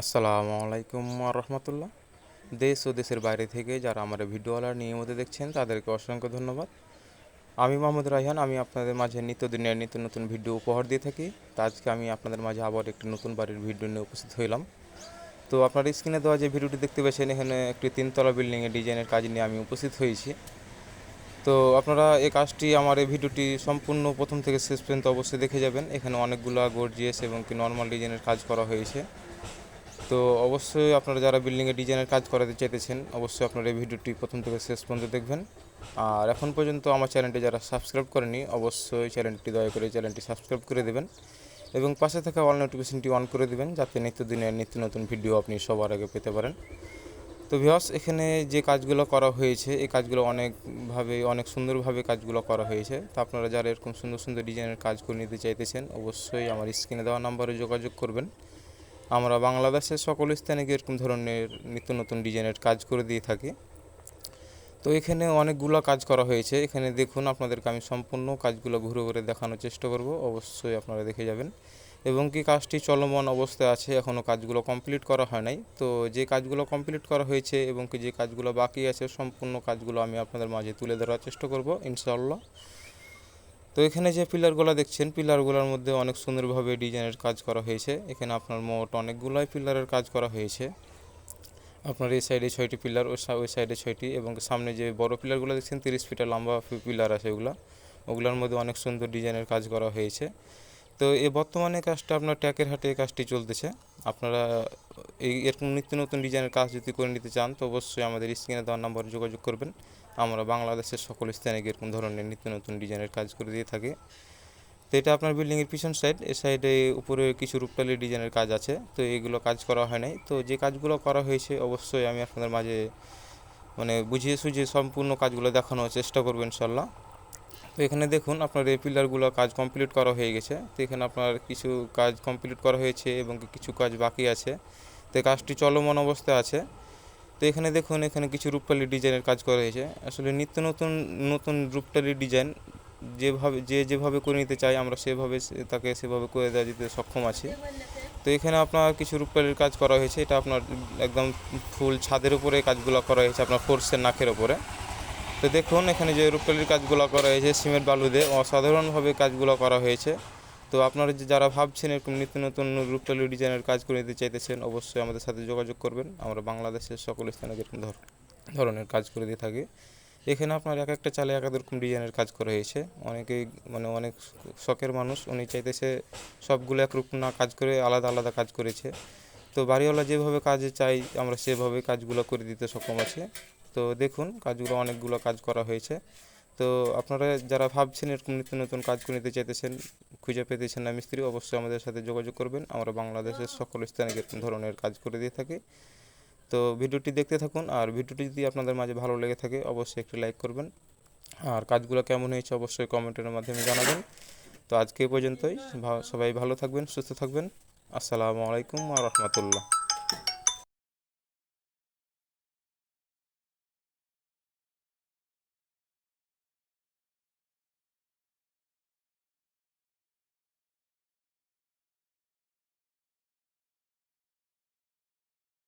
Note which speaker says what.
Speaker 1: আসসালামু আলাইকুম রহমতুল্লাহ দেশ ও দেশের বাইরে থেকে যারা আমার এই ভিডিওওয়ালা নিয়মিত দেখছেন, তাদেরকে অসংখ্য ধন্যবাদ। আমি মোহাম্মদ রায়হান, আমি আপনাদের মাঝে নিত্যদিনের নিত্য নতুন ভিডিও উপহার দিয়ে থাকি। তো আজকে আমি আপনাদের মাঝে আবার একটি নতুন বাড়ির ভিডিও নিয়ে উপস্থিত হইলাম। তো আপনার স্ক্রিনে দেওয়া যে ভিডিওটি দেখতে পাচ্ছেন, এখানে একটি তিনতলা বিল্ডিংয়ের ডিজাইনের কাজ নিয়ে আমি উপস্থিত হয়েছি। তো আপনারা এই কাজটি, আমার এই ভিডিওটি সম্পূর্ণ প্রথম থেকে শেষ পর্যন্ত অবশ্যই দেখে যাবেন। এখানে অনেকগুলো গর্জিয়াস এবং কি নর্মাল ডিজাইনের কাজ করা হয়েছে। তো অবশ্যই আপনারা যারা বিল্ডিংয়ে ডিজাইনের কাজ করাতে চাইতেছেন, অবশ্যই আপনারা এই ভিডিওটি প্রথম থেকে শেষ পর্যন্ত দেখবেন। আর এখন পর্যন্ত আমার চ্যানেলটি যারা সাবস্ক্রাইব করেনি অবশ্যই চ্যানেলটি দয়া করে চ্যানেলটি সাবস্ক্রাইব করে দেবেন এবং পাশে থাকা অল নোটিফিকেশনটি অন করে দেবেন, যাতে নিত্যদিনের নিত্য নতুন ভিডিও আপনি সবার আগে পেতে পারেন। তো ভিওস এখানে যে কাজগুলো করা হয়েছে, এই কাজগুলো অনেকভাবে, অনেক সুন্দরভাবে কাজগুলো করা হয়েছে। তো আপনারা যারা এরকম সুন্দর সুন্দর ডিজাইনের কাজ করে নিতে চাইতেছেন, অবশ্যই আমার স্ক্রিনে দেওয়া নাম্বারে যোগাযোগ করবেন। আমরা বাংলাদেশের সকল স্থানে গিয়ে এরকম ধরনের নিত্য নতুন ডিজাইনের কাজ করে দিয়ে থাকি। তো এখানে অনেকগুলো কাজ করা হয়েছে। এখানে দেখুন আপনাদেরকে আমি সম্পূর্ণ কাজগুলো ঘুরে ঘুরে দেখানোর চেষ্টা করব। অবশ্যই আপনারা দেখে যাবেন। এবং কি কাজটি চলমান অবস্থায় আছে এখনও কাজগুলো কমপ্লিট করা হয় নাই। তো যে কাজগুলো কমপ্লিট করা হয়েছে এবং কি যে কাজগুলো বাকি আছে, সম্পূর্ণ কাজগুলো আমি আপনাদের মাঝে তুলে ধরার চেষ্টা করব, ইনশাআল্লাহ। তো এখানে যে পিলারগুলো দেখছেন, পিলারগুলোর মধ্যে অনেক সুন্দরভাবে ডিজাইনের কাজ করা হয়েছে। এখানে আপনার মোট অনেকগুলোই পিলারের কাজ করা হয়েছে। আপনার এই সাইডে ছয়টি পিলার, ওই সাইডে ছয়টি এবং সামনে যে বড় পিলারগুলো দেখছেন, তিরিশ ফিটা লম্বা পিলার আছে ওগুলো। ওগুলোর মধ্যে অনেক সুন্দর ডিজাইনের কাজ করা হয়েছে। তো এই বর্তমানে কাজটা আপনার ট্যাকের হাটে এই কাজটি চলতেছে। আপনারা এই এরকম নিত্য নতুন ডিজাইনের কাজ যদি করে নিতে চান, তো অবশ্যই আমাদের স্ক্রিনে দেওয়ার নাম্বারে যোগাযোগ করবেন। আমরা বাংলাদেশের সকল স্থানে এরকম ধরনের নিত্য নতুন ডিজাইনের কাজ করে দিয়ে থাকি। তো এটা আপনার বিল্ডিংয়ের পিছন সাইড এ সাইডে উপরে কিছু রূপটালি ডিজাইনের কাজ আছে। তো এগুলো কাজ করা হয় নাই। তো যে কাজগুলো করা হয়েছে, অবশ্যই আমি আপনাদের মাঝে মানে বুঝিয়ে সুঝিয়ে সম্পূর্ণ কাজগুলো দেখানোর চেষ্টা করব ইনশাল্লাহ তো এখানে দেখুন আপনার এই পিলারগুলো কাজ কমপ্লিট করা হয়ে গেছে। তো এখানে আপনার কিছু কাজ কমপ্লিট করা হয়েছে এবং কিছু কাজ বাকি আছে। তো কাজটি চলমান অবস্থায় আছে। তো এখানে দেখুন, এখানে কিছু রূপটালি ডিজাইনের কাজ করা হয়েছে। আসলে নিত্য নতুন নতুন রূপটালি ডিজাইন যেভাবে, যে যেভাবে করে নিতে চাই আমরা সেভাবে তাকে সেভাবে করে দেওয়া যেতে সক্ষম আছি। তো এখানে আপনার কিছু রূপটালির কাজ করা হয়েছে। এটা আপনার একদম ফুল ছাদের উপরে কাজগুলো করা হয়েছে আপনার ফোর্সের নাকের ওপরে তো দেখুন, এখানে যে রূপটালির কাজগুলো করা হয়েছে, সিমেন্ট বালু দিয়ে অসাধারণভাবে কাজগুলো করা হয়েছে। তো আপনারা যারা ভাবছেন এরকম নিত্য নতুন রূপটালি ডিজাইনের কাজ করে নিতে চাইতেছেন, অবশ্যই আমাদের সাথে যোগাযোগ করবেন। আমরা বাংলাদেশের সকল স্থানে এরকম ধরনের কাজ করে দিয়ে থাকি। এখানে আপনার এক একটা চালে এক এক রকম ডিজাইনের কাজ করা হয়েছে। অনেকেই মানে অনেক শখের মানুষ, উনি চাইতেছে সবগুলো একরকম না কাজ করে আলাদা আলাদা কাজ করেছে। তো বাড়িওয়ালা যেভাবে কাজে চাই আমরা সেভাবে কাজগুলো করে দিতে সক্ষম আছি। তো দেখুন, কাজগুলো অনেকগুলো কাজ করা হয়েছে। তো আপনারা যারা ভাবছেন এরকম নিত্য নতুন কাজ করে নিতে চাইতেছেন, খুঁজে পেতেছেন না মিস্ত্রি, অবশ্যই আমাদের সাথে যোগাযোগ করবেন। আমরা বাংলাদেশের সকল স্থানে এরকম ধরনের কাজ করে দিয়ে থাকি। তো ভিডিওটি দেখতে থাকুন, আর ভিডিওটি যদি আপনাদের মাঝে ভালো লেগে থাকে, অবশ্যই একটি লাইক করবেন। আর কাজগুলো কেমন হয়েছে, অবশ্যই কমেন্টের মাধ্যমে জানাবেন। তো আজকে পর্যন্তই। সবাই ভালো থাকবেন, সুস্থ থাকবেন। আসসালামু আলাইকুম রহমতুল্লাহ।